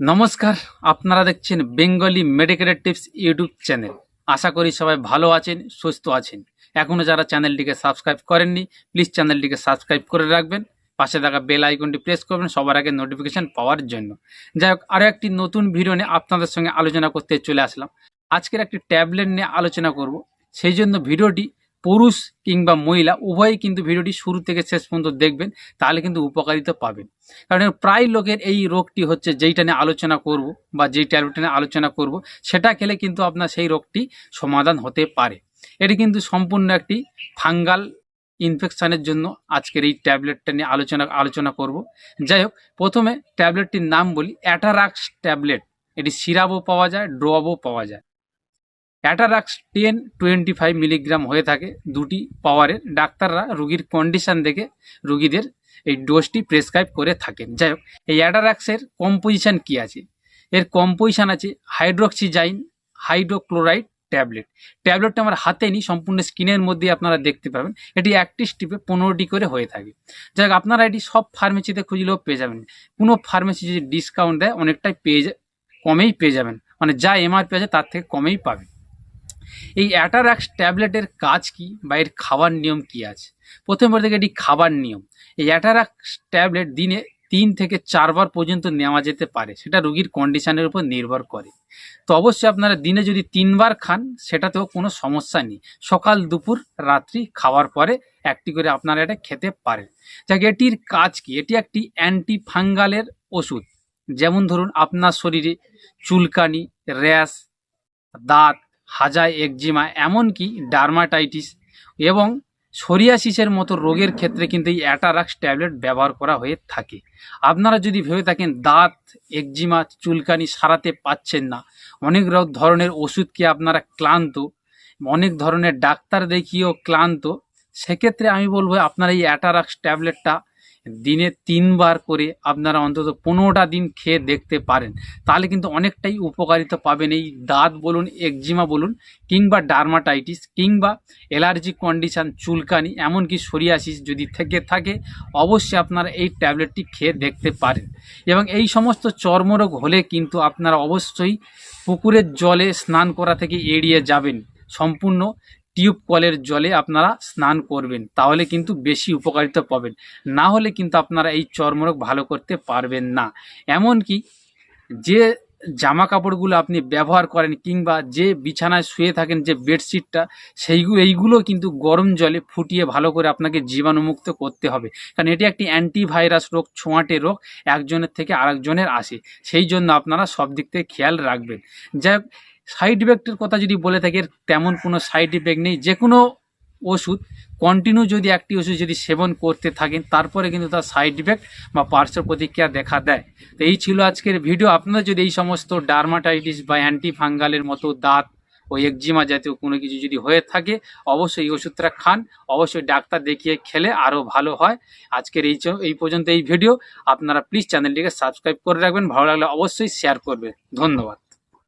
নমস্কার, আপনারা দেখছেন Bengali medical tips YouTube channel. আশা করি সবাই ভালো আছেন, সুস্থ আছেন। এখনও যারা চ্যানেলটিকে সাবস্ক্রাইব করেননি, প্লিজ চ্যানেলটিকে সাবস্ক্রাইব করে রাখবেন। পাশে থাকা বেল আইকনটি প্রেস করবেন সবার আগে নোটিফিকেশন পাওয়ার জন্য। যাই হোক, আরও একটি নতুন ভিডিও নিয়ে আপনাদের সঙ্গে আলোচনা করতে চলে আসলাম। আজকের একটি ট্যাবলেট নিয়ে আলোচনা করব। সেই জন্য ভিডিওটি পুরুষ কিংবা মহিলা, উভয়ই কিন্তু ভিডিওটি শুরু থেকে শেষ পর্যন্ত দেখবেন, তাহলে কিন্তু উপকারিতা পাবেন। কারণ প্রায় লোকের এই রোগটি হচ্ছে যেইটা নিয়ে আলোচনা করব বা যেই ট্যাবলেটটা নিয়ে আলোচনা করব, সেটা খেলে কিন্তু আপনার সেই রোগটি সমাধান হতে পারে। এটি কিন্তু সম্পূর্ণ একটি ফাঙ্গাল ইনফেকশনের জন্য আজকের এই ট্যাবলেটটা নিয়ে আলোচনা আলোচনা করব। যাই হোক, প্রথমে ট্যাবলেটটির নাম বলি অ্যাটারাক্স ট্যাবলেট। এটি সিরাপও পাওয়া যায় ড্রপও পাওয়া যায়। Atarax ten twenty five milligram হয়ে থাকে দুটি পাওয়ারের ডাক্তাররা রুগীর কন্ডিশন দেখে রুগীদের এই ডোজটি প্রেসক্রাইব করে থাকেন। যাই হোক, এই অ্যাডারাক্সের কম্পোজিশান কি আছে? এর কম্পোজিশান আছে হাইড্রোক্সিজাইন হাইড্রোক্লোরাইড ট্যাবলেট ট্যাবলেটটা আমার হাতে নিই, সম্পূর্ণ স্কিনের মধ্যে আপনারা দেখতে পাবেন। এটি একটি স্টিপে পনেরোটি করে হয়ে থাকে। যাই হোক, আপনারা এটি সব ফার্মেসিতে খুঁজলেও পেয়ে যাবেন। কোনো ফার্মেসি যদি ডিসকাউন্ট দেয়, অনেকটাই পেয়ে কমেই পেয়ে যাবেন। মানে যা এমআরপি আছে, তার থেকে কমেই পাবেন। এই অ্যাটারাক্স ট্যাবলেটের কাজ কি বা এর খাবার নিয়ম কি আছে? প্রথম বলতে গেলে এটি খাবার নিয়ম। এই অ্যাটারাক্স ট্যাবলেট দিনে তিন থেকে চারবার পর্যন্ত নেওয়া যেতে পারে। সেটা রুগীর কন্ডিশনের উপর নির্ভর করে। তো অবশ্যই আপনারা দিনে যদি তিনবার খান, সেটাতেও কোনো সমস্যা নেই। সকাল, দুপুর, রাত্রি খাওয়ার পরে একটি করে আপনারা এটা খেতে পারেন। যাক, এটির কাজ কি? এটি একটি অ্যান্টি ফাঙ্গালের ওষুধ। যেমন ধরুন, আপনার শরীরে চুলকানি, র্যাশ, দাঁত হাজায় একজিমা, এমনকি ডার্মাটাইটিস এবং সোরিয়াসিসের মতো রোগের ক্ষেত্রে কিন্তু এই অ্যাটারাক্স ট্যাবলেট ব্যবহার করা হয়ে থাকে। আপনারা যদি ভেবে থাকেন, দাঁত, একজিমা, চুলকানি সারাতে পাচ্ছেন না, অনেক ধরনের ওষুধকে আপনারা ক্লান্ত, অনেক ধরনের ডাক্তার দেখিয়েও ক্লান্ত, সেক্ষেত্রে আমি বলব আপনারা এই অ্যাটারাক্স ট্যাবলেটটা দিনে তিনবার করে আপনারা অন্তত পনেরোটা দিন খেয়ে দেখতে পারেন। তাহলে কিন্তু অনেকটাই উপকারিতা পাবেন এই দাঁত বলুন, একজিমা বলুন, কিংবা ডার্মাটাইটিস, কিংবা অ্যালার্জি কন্ডিশন, চুলকানি, এমনকি সোরিয়াসিস যদি থেকে থাকে, অবশ্যই আপনারা এই ট্যাবলেটটি খেয়ে দেখতে পারেন। এবং এই সমস্ত চর্মরোগ হলে কিন্তু আপনারা অবশ্যই পুকুরের জলে স্নান করা থেকে এড়িয়ে যাবেন। সম্পূর্ণ টিউব কলের জলে আপনারা স্নান করবেন, তাহলে কিন্তু বেশি উপকারিতা পাবেন। না হলে কিন্তু আপনারা এই চর্মরোগ ভালো করতে পারবেন না। এমনকি যে জামা কাপড়গুলো আপনি ব্যবহার করেন কিংবা যে বিছানায় শুয়ে থাকেন যে বেডশিটটা সেইগুলো এইগুলো কিন্তু গরম জলে ফুটিয়ে ভালো করে আপনাকে জীবাণুমুক্ত করতে হবে। কারণ এটি একটি অ্যান্টিভাইরাস রোগ, ছোঁয়াটে রোগ, একজনের থেকে আরেকজনের আসে। সেই জন্য আপনারা সব দিক থেকে খেয়াল রাখবেন। যাই সাইড ইফেক্টের কথা যদি বলে থাকি, তেমন কোনো সাইড ইফেক্ট নেই। যে কোনো ওষুধ কন্টিনিউ যদি একটি ওষুধ যদি সেবন করতে থাকেন, তারপরে কিন্তু তার সাইড ইফেক্ট বা পার্শ্ব প্রতিক্রিয়া দেখা দেয়। তো এই ছিল আজকের ভিডিও আপনারা যদি এই সমস্ত ডার্মাটাইটিস বা অ্যান্টি ফাঙ্গালের মতো দাঁত ও একজিমা জাতীয় কোনো কিছু যদি হয়ে থাকে, অবশ্যই এই ওষুধটা খান। অবশ্যই ডাক্তার দেখিয়ে খেলে আরও ভালো হয়। আজকের এই এই পর্যন্ত এই ভিডিও আপনারা প্লিজ চ্যানেলটিকে সাবস্ক্রাইব করে রাখবেন। ভালো লাগলে অবশ্যই শেয়ার করবে ধন্যবাদ।